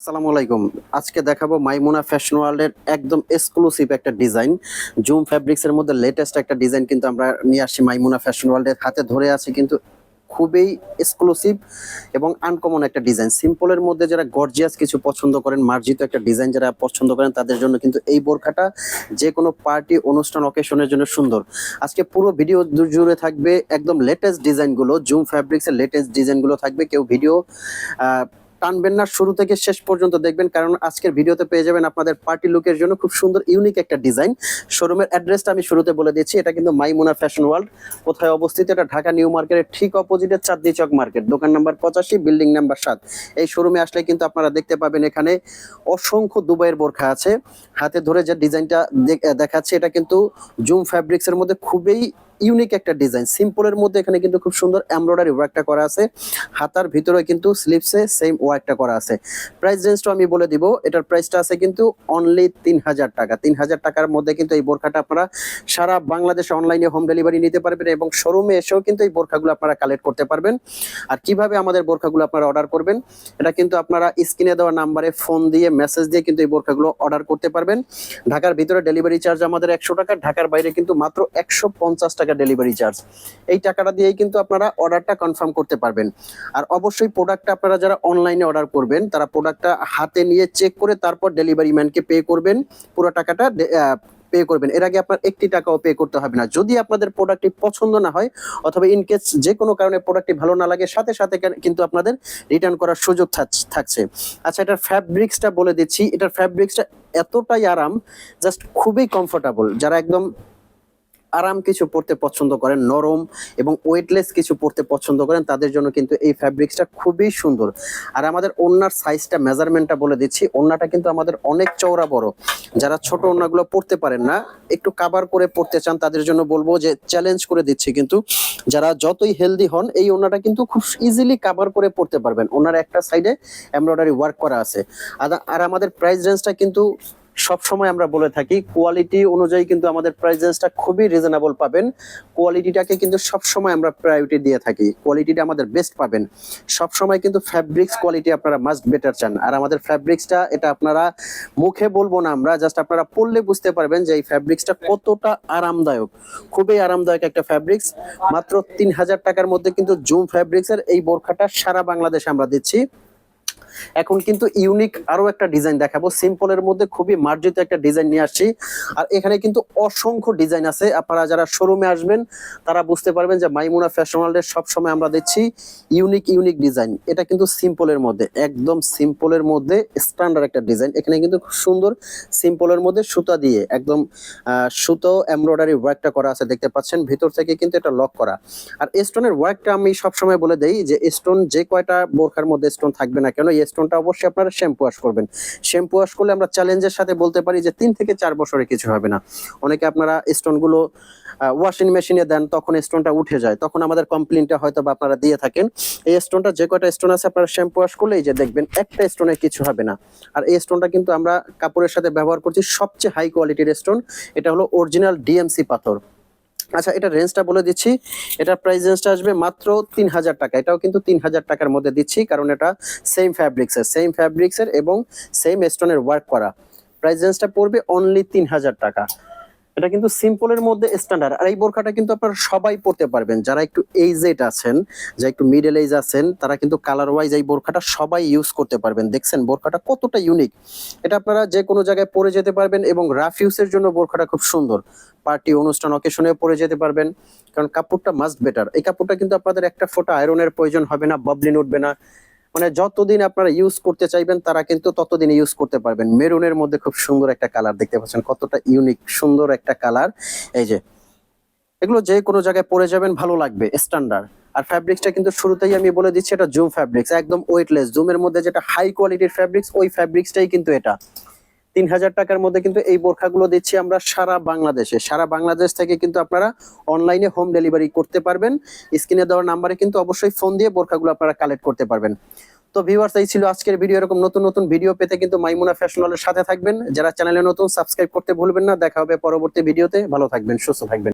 আসসালামু আলাইকুম। আজকে দেখাবো মাইমুনা ফ্যাশন ওয়ার্ল্ডের একদম এক্সক্লুসিভ একটা ডিজাইন জুম ফ্যাব্রিক্স এর মধ্যে লেটেস্ট একটা ডিজাইন কিন্তু আমরা নিয়ে আসছি মাইমুনা ফ্যাশন ওয়ার্ল্ডের হাতে ধরে আছি কিন্তু খুবই এক্সক্লুসিভ এবং আনকমন একটা ডিজাইন সিম্পলের মধ্যে যারা গর্জিয়াস কিছু পছন্দ করেন, মার্জিত একটা ডিজাইন যারা পছন্দ করেন, তাদের জন্য কিন্তু এই বোরখাটা যে কোনো পার্টি অনুষ্ঠান অকেশনের জন্য সুন্দর। আজকে পুরো ভিডিও জুড়ে থাকবে একদম লেটেস্ট ডিজাইনগুলো জুম ফ্যাব্রিক্সের লেটেস্ট ডিজাইনগুলো থাকবে। কেউ ভিডিও টানবেন না। শুরু থেকে শেষ পর্যন্ত দেখবেন, কারণ আজকের ভিডিওতে পেয়ে যাবেন আপনাদের পার্টি লুকের জন্য খুব সুন্দর ইউনিক একটা ডিজাইন শোরুমের অ্যাড্রেসটা আমি শুরুতে বলে দিচ্ছি, এটা কিন্তু মাইমুনা ফ্যাশন ওয়ার্ল্ড কোথায় অবস্থিত? এটা ঢাকা নিউ মার্কেটের ঠিক অপোজিটে চাঁদনি চক মার্কেট, দোকান নাম্বার পঁচাশি বিল্ডিং নাম্বার সাত। এই শোরুমে আসলে কিন্তু আপনারা দেখতে পাবেন এখানে অসংখ্য দুবাইয়ের বোরখা আছে। হাতে ধরে যে ডিজাইনটা দেখাচ্ছে, এটা কিন্তু জুম ফ্যাব্রিক্সের মধ্যে খুবই ইউনিক একটা ডিজাইন সিম্পলের মধ্যে এখানে কিন্তু খুব সুন্দর এমব্রয়ডারি ওয়ার্কটা করা আছে। হাতার ভিতরে কিন্তু স্লিপসে সেম ওয়ার্কটা করা আছে। প্রাইস রেঞ্জটা আমি বলে দিব, এটার প্রাইসটা আছে কিন্তু অনলি তিন হাজার টাকা। তিন হাজার টাকার মধ্যে কিন্তু এই বোরখাটা আপনারা সারা বাংলাদেশে অনলাইনে হোম ডেলিভারি নিতে পারবেন এবং শোরুমে এসেও কিন্তু এই বোরখাগুলো আপনারা কালেক্ট করতে পারবেন। আর কীভাবে আমাদের বোরখাগুলো আপনারা অর্ডার করবেন, এটা কিন্তু আপনারা স্ক্রিনে দেওয়া নাম্বারে ফোন দিয়ে মেসেজ দিয়ে কিন্তু এই বোরখাগুলো অর্ডার করতে পারবেন। ঢাকার ভিতরে ডেলিভারি চার্জ আমাদের একশো টাকা, ঢাকার বাইরে কিন্তু মাত্র একশো পঞ্চাশ টাকা ডেলিভারি চার্জ এই টাকাটা দিয়েই কিন্তু আপনারা অর্ডারটা কনফার্ম করতে পারবেন। আর অবশ্যই প্রোডাক্টটা আপনারা যারা অনলাইনে অর্ডার করবেন, তারা প্রোডাক্টটা হাতে নিয়ে চেক করে তারপর ডেলিভারি ম্যানকে পে করবেন। পুরো টাকাটা পে করবেন। এর আগে আপনার একটি টাকাও পে করতে হবে না। যদি আপনাদের প্রোডাক্টটি পছন্দ না হয়, অথবা ইনকেস যে কোনো কারণে প্রোডাক্টটি ভালো না লাগে, সাথে সাথে কিন্তু আপনাদের রিটার্ন করার সুযোগ থাক- থাকছে। আচ্ছা এটার ফ্যাব্রিক্সটা বলে দিচ্ছি। এটার ফ্যাব্রিক্সটা এতটাই আরাম জাস্ট খুবই কমফোর্টেবল যারা একদম আরাম কিছু পড়তে পছন্দ করেন, নরম এবং ওয়েটলেস কিছু পড়তে পছন্দ করেন, তাদের জন্য কিন্তু এই ফ্যাব্রিক্সটা খুবই সুন্দর। আর আমাদের ওনার সাইজটা মেজারমেন্টটা বলে দিচ্ছি ওনাটা কিন্তু আমাদের অনেক চওড়া বড়। যারা ছোট ওনাগুলো পড়তে পারেন না, একটু কাভার করে পড়তে চান, তাদের জন্য বলব যে চ্যালেঞ্জ করে দিচ্ছি কিন্তু যারা যতই হেলদি হন, এই ওনাটা কিন্তু খুব ইজিলি কাভার করে পড়তে পারবেন। ওনার একটা সাইডে এমব্রয়ডারি ওয়ার্ক করা আছে। আর আমাদের প্রাইস রেঞ্জটা কিন্তু সব সময় আমরা বলে থাকি কোয়ালিটি অনুযায়ী কিন্তু আমাদের প্রাইস রেঞ্জটা খুবই রিজনেবল পাবেন। কোয়ালিটিটাকে কিন্তু সব সময় আমরা প্রায়োরিটি দিয়ে থাকি। কোয়ালিটিটা আমাদের বেস্ট পাবেন। সব সময় কিন্তু ফ্যাব্রিক্স কোয়ালিটি আপনারা মাস্ট বেটার চান। আর আমাদের ফ্যাব্রিক্সটা এটা আপনারা মুখে বলব না আমরা জাস্ট আপনারা পড়লে বুঝতে পারবেন যে এই ফ্যাব্রিক্সটা কতটা আরামদায়ক। খুবই আরামদায়ক একটা ফ্যাব্রিক্স মাত্র তিন হাজার টাকার মধ্যে কিন্তু জুম ফ্যাব্রিক্সের এই বোরখাটা সারা বাংলাদেশে আমরা দিচ্ছি। এখন কিন্তু ইউনিক আরও একটা ডিজাইন দেখাবো। সিম্পলের মধ্যে খুবই মার্জিত একটা ডিজাইন নিয়ে আসছি। আর এখানে কিন্তু অসংখ্য ডিজাইন আছে। আপনারা যারা শোরুমে আসবেন, তারা বুঝতে পারবেন যে মাইমুনা ফ্যাশন ওয়ার্ল্ডের সবসময় আমরা দিচ্ছি ইউনিক ইউনিক ডিজাইন এটা কিন্তু সিম্পলের মধ্যে, একদম সিম্পলের মধ্যে স্ট্যান্ডার্ড একটা ডিজাইন এখানে কিন্তু খুব সুন্দর সিম্পলের মধ্যে সুতা দিয়ে একদম সুতো এমব্রয়ডারি ওয়ার্কটা করা আছে, দেখতে পাচ্ছেন। ভিতর থেকে কিন্তু এটা লক করা। আর স্টোনের ওয়ার্কটা আমি সবসময় বলে দেই যে স্টোন যে কয়টা বোরখার মধ্যে স্টোন থাকবে না কেন এই স্টোনটা অবশ্যই আপনারা শ্যাম্পু ওয়াশ করবেন। শ্যাম্পু ওয়াশ করলে আমরা চ্যালেঞ্জের সাথে বলতে পারি যে তিন থেকে চার বছরে কিছু হবে না। অনেকে আপনারা স্টোনগুলো ওয়াশিং মেশিনে দেন, তখন স্টোনটা উঠে যায়। তখন আমাদের কমপ্লেনটা হয়তো বা আপনারা দিয়ে থাকেন। এই স্টোনটা যে কয়টা স্টোন আছে আপনারা শ্যাম্পু ওয়াশ করলেই যে দেখবেন একটা স্টোনে কিছু হবে না। আর এই স্টোনটা কিন্তু আমরা কাপড়ের সাথে ব্যবহার করছি সবচেয়ে হাই কোয়ালিটির স্টোন এটা হলো অরিজিনাল ডিএমসি পাথর। আচ্ছা এটা রেঞ্জটা বলে দিচ্ছি। এটা প্রাইস রেঞ্জটা আসবে মাত্র তিন হাজার টাকা। এটাও কিন্তু তিন হাজার টাকার মধ্যে দিচ্ছি, কারণ এটা সেম ফ্যাব্রিক্সের সেম ফ্যাব্রিক্সের এবং সেম স্টোনের ওয়ার্ক করা। প্রাইস রেঞ্জটা পড়বে অনলি তিন হাজার টাকা। এটা কিন্তু সিম্পলের মধ্যে স্ট্যান্ডার্ড আর এই বোরখাটা কিন্তু আপনারা সবাই পড়তে পারবেন। যারা একটু এইজেড আছেন, যারা একটু মিডল এজ আছেন, তারা কিন্তু কালার ওয়াইজ এই বোরখাটা সবাই ইউজ করতে পারবেন। দেখছেন, বোরখাটা কতটা ইউনিক এটা আপনারা যে কোনো জায়গায় পরে যেতে পারবেন এবং রাফ ইউজের জন্য বোরখাটা খুব সুন্দর। পার্টি অনুষ্ঠান অকেশনে পরে যেতে পারবেন। কারণ কাপড়টা মাস্ট বেটার এই কাপড়টা কিন্তু আপনাদের একটা ফোটা আয়রনের প্রয়োজন হবে না ববলিন উঠবে না। মানে যতদিন আপনারা ইউজ করতে চাইবেন, তারা কিন্তু ততদিন ইউজ করতে পারবেন। মেরুনের মধ্যে খুব সুন্দর একটা কালার দেখতে পাচ্ছেন, কতটা ইউনিক সুন্দর একটা কালার এই যে, এগুলো যে কোনো জায়গায় পরে যাবেন, ভালো লাগবে স্ট্যান্ডার্ড আর ফ্যাব্রিক্সটা কিন্তু শুরুতেই আমি বলে দিচ্ছি, এটা জুম ফ্যাব্রিক্স একদম ওয়েটলেস জুমের মধ্যে যেটা হাই কোয়ালিটির ফ্যাব্রিক্স ওই ফ্যাব্রিক্সটাই কিন্তু এটা। তিন হাজার টাকার মধ্যে কিন্তু এই বোরখাগুলো দিচ্ছি আমরা সারা বাংলাদেশে। সারা বাংলাদেশ থেকে কিন্তু আপনারা অনলাইনে হোম ডেলিভারি করতে পারবেন। স্ক্রিনে দেওয়ার নাম্বারে কিন্তু অবশ্যই ফোন দিয়ে বোরখাগুলো আপনারা কালেক্ট করতে পারবেন। তো ভিউয়ার্স এই ছিল আজকের ভিডিও এরকম নতুন নতুন ভিডিও পেতে কিন্তু মাইমুনা ফ্যাশন হলের সাথে থাকবেন। যারা চ্যানেলে নতুন সাবস্ক্রাইব করতে ভুলবেন না। দেখা হবে পরবর্তী ভিডিওতে ভালো থাকবেন, সুস্থ থাকবেন।